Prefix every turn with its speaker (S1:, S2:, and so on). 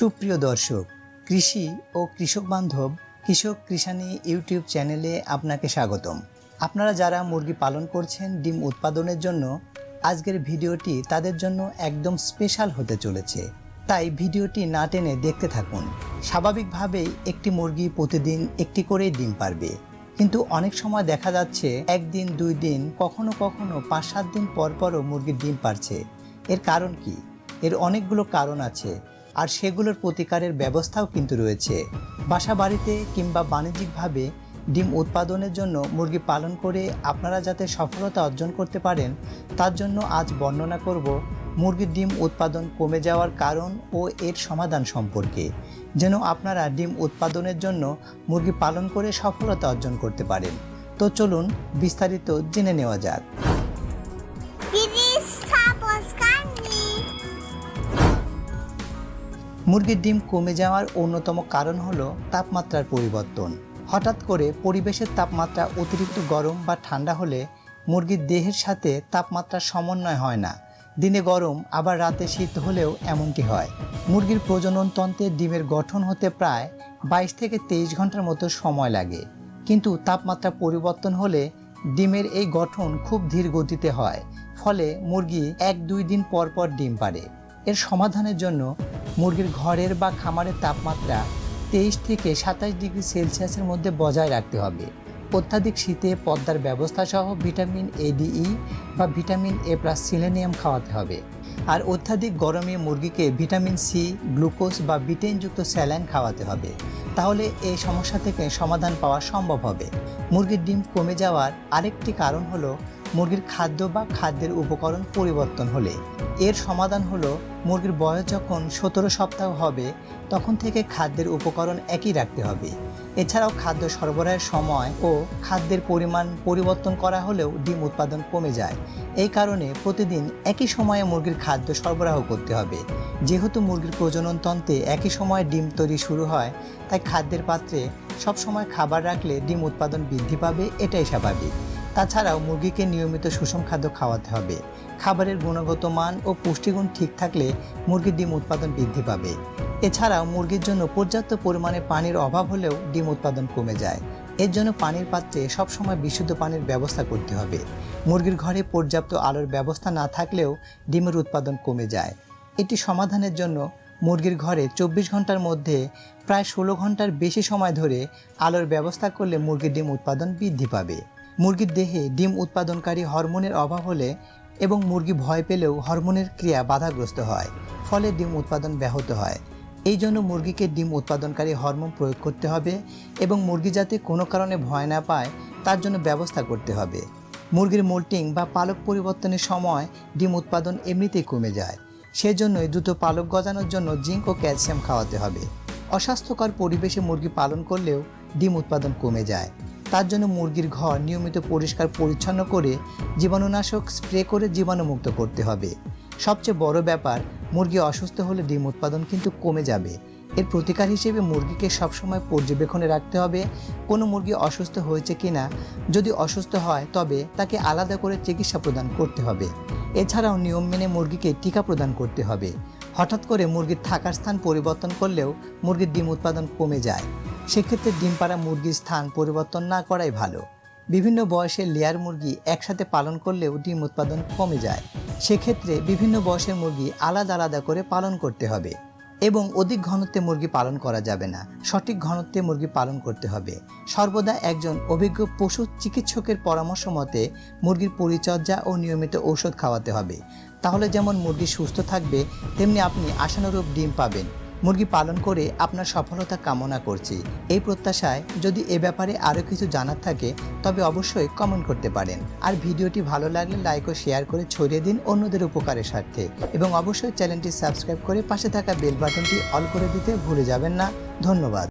S1: সুপ্রিয় দর্শক, কৃষি ও কৃষক বান্ধব, কৃষক কৃষানি ইউটিউব চ্যানেলে আপনাকে স্বাগতম। আপনারা যারা মুরগি পালন করছেন, ডিম উৎপাদনের জন্য, আজকের ভিডিওটি তাদের জন্য একদম স্পেশাল হতে চলেছে। তাই ভিডিওটি না টেনে দেখতে থাকুন। স্বাভাবিকভাবেই একটি মুরগি প্রতিদিন একটি করেই ডিম পারবে। কিন্তু অনেক সময় দেখা যাচ্ছে, একদিন, দুই দিন, কখনো কখনো পাঁচ, সাত দিন পর পরও মুরগির ডিম পারছে। এর কারণ কি? এর অনেকগুলো কারণ আছে। আর সেগুলোর প্রতিকারের ব্যবস্থাও কিন্তু রয়েছে। বাসা বাড়িতে কিংবা বাণিজ্যিকভাবে ডিম উৎপাদনের জন্য মুরগি পালন করে আপনারা যাতে সফলতা অর্জন করতে পারেন, তার জন্য আজ বর্ণনা করব মুরগির ডিম উৎপাদন কমে যাওয়ার কারণ ও এর সমাধান সম্পর্কে। যেন আপনারা ডিম উৎপাদনের জন্য মুরগি পালন করে সফলতা অর্জন করতে পারেন। তো চলুন বিস্তারিত জেনে নেওয়া যাক। মুরগির ডিম কমে যাওয়ার অন্যতম কারণ হলো তাপমাত্রার পরিবর্তন। হঠাৎ করে পরিবেশের তাপমাত্রা অতিরিক্ত গরম বা ঠান্ডা হলে মুরগির দেহের সাথে তাপমাত্রার সমন্বয় হয় না। দিনে গরম, আবার রাতে শীত হলেও এমনটি হয়। মুরগির প্রজনন তন্ত্রে ডিমের গঠন হতে প্রায় বাইশ থেকে তেইশ ঘণ্টার মতো সময় লাগে। কিন্তু তাপমাত্রা পরিবর্তন হলে ডিমের এই গঠন খুব ধীর গতিতে হয়, ফলে মুরগি এক দুই দিন পর পর ডিম পারে এর সমাধানের জন্য মুরগির ঘরের বা খামারের তাপমাত্রা তেইশ থেকে সাতাশ ডিগ্রি সেলসিয়াসের মধ্যে বজায় রাখতে হবে। অত্যাধিক শীতে পদ্মার ব্যবস্থা সহ ভিটামিন এডিই বা ভিটামিন এ প্লাস সিলেনিয়াম খাওয়াতে হবে। আর অত্যাধিক গরমে মুরগিকে ভিটামিন সি গ্লুকোজ বা বিটেনযুক্ত স্যালাইন খাওয়াতে হবে। তাহলে এই সমস্যা থেকে সমাধান পাওয়া সম্ভব হবে। মুরগির ডিম কমে যাওয়ার আরেকটি কারণ হলো মুরগির খাদ্য বা খাদ্যের উপকরণ পরিবর্তন হলে। এর সমাধান হলো, মুরগির বয়স যখন সতেরো সপ্তাহ হবে, তখন থেকে খাদ্যের উপকরণ একই রাখতে হবে। এছাড়াও খাদ্য সরবরাহের সময় ও খাদ্যের পরিমাণ পরিবর্তন করা হলেও ডিম উৎপাদন কমে যায়। এই কারণে প্রতিদিন একই সময়ে মুরগির খাদ্য সরবরাহ করতে হবে। যেহেতু মুরগির প্রজনন তন্ত্রে একই সময়ে ডিম তৈরি শুরু হয়, তাই খাদ্যের পাত্রে সবসময় খাবার রাখলে ডিম উৎপাদন বৃদ্ধি পাবে, এটাই স্বাভাবিক। তাছাড়াও মুরগিকে নিয়মিত সুষম খাদ্য খাওয়াতে হবে। খাবারের গুণগত মান ও পুষ্টিগুণ ঠিক থাকলে মুরগির ডিম উৎপাদন বৃদ্ধি পাবে। এছাড়াও মুরগির জন্য পর্যাপ্ত পরিমাণে পানির অভাব হলেও ডিম উৎপাদন কমে যায়। এর জন্য পানির পাত্রে সবসময় বিশুদ্ধ পানির ব্যবস্থা করতে হবে। মুরগির ঘরে পর্যাপ্ত আলোর ব্যবস্থা না থাকলেও ডিমের উৎপাদন কমে যায়। এটি সমাধানের জন্য মুরগির ঘরে চব্বিশ ঘণ্টার মধ্যে প্রায় ষোলো ঘণ্টার বেশি সময় ধরে আলোর ব্যবস্থা করলে মুরগির ডিম উৎপাদন বৃদ্ধি পাবে। মুরগির দেহে ডিম উৎপাদনকারী হরমোনের অভাব হলে এবং মুরগি ভয় পেলেও হরমোনের ক্রিয়া বাধাগ্রস্ত হয়, ফলে ডিম উৎপাদন ব্যাহত হয়। এই জন্য মুরগিকে ডিম উৎপাদনকারী হরমোন প্রয়োগ করতে হবে এবং মুরগি যাতে কোনো কারণে ভয় না পায়, তার জন্য ব্যবস্থা করতে হবে। মুরগির মোল্টিং বা পালক পরিবর্তনের সময় ডিম উৎপাদন এমনিতেই কমে যায়। সেজন্যই দ্রুত পালক গজানোর জন্য জিঙ্ক ও ক্যালসিয়াম খাওয়াতে হবে। অস্বাস্থ্যকর পরিবেশে মুরগি পালন করলেও ডিম উৎপাদন কমে যায়। তার জন্য মুরগির ঘর নিয়মিত পরিষ্কার পরিচ্ছন্ন করে জীবাণুনাশক স্প্রে করে জীবাণুমুক্ত করতে হবে। সবচেয়ে বড় ব্যাপার, মুরগি অসুস্থ হলে ডিম উৎপাদন কিন্তু কমে যাবে। এর প্রতিকার হিসেবে মুরগিকে সবসময় পর্যবেক্ষণে রাখতে হবে, কোনো মুরগি অসুস্থ হয়েছে কিনা। যদি অসুস্থ হয়, তবে তাকে আলাদা করে চিকিৎসা প্রদান করতে হবে। এছাড়াও নিয়ম মেনে মুরগিকে টিকা প্রদান করতে হবে। হঠাৎ করে মুরগির থাকার স্থান পরিবর্তন করলেও মুরগির ডিম উৎপাদন কমে যায়। সেক্ষেত্রে ডিম পাড়া মুরগির স্থান পরিবর্তন না করাই ভালো। বিভিন্ন বয়সের লেয়ার মুরগি একসাথে পালন করলেও ডিম উৎপাদন কমে যায়। সেক্ষেত্রে বিভিন্ন বয়সের মুরগি আলাদা আলাদা করে পালন করতে হবে এবং অধিক ঘনত্বে মুরগি পালন করা যাবে না। সঠিক ঘনত্বে মুরগি পালন করতে হবে। সর্বদা একজন অভিজ্ঞ পশু চিকিৎসকের পরামর্শ মতে মুরগির পরিচর্যা ও নিয়মিত ঔষধ খাওয়াতে হবে। তাহলে যেমন মুরগি সুস্থ থাকবে, তেমনি আপনি আশানুরূপ ডিম পাবেন। মুরগি পালন করে আপনার সফলতা কামনা করছি। এই প্রত্যাশায় যদি এ ব্যাপারে আরও কিছু জানার থাকে, তবে অবশ্যই কমেন্ট করতে পারেন। আর ভিডিওটি ভালো লাগলে লাইক ও শেয়ার করে ছড়িয়ে দিন অন্যদের উপকারের স্বার্থে। এবং অবশ্যই চ্যানেলটি সাবস্ক্রাইব করে পাশে থাকা বেল বাটনটি অল করে দিতে ভুলে যাবেন না। ধন্যবাদ।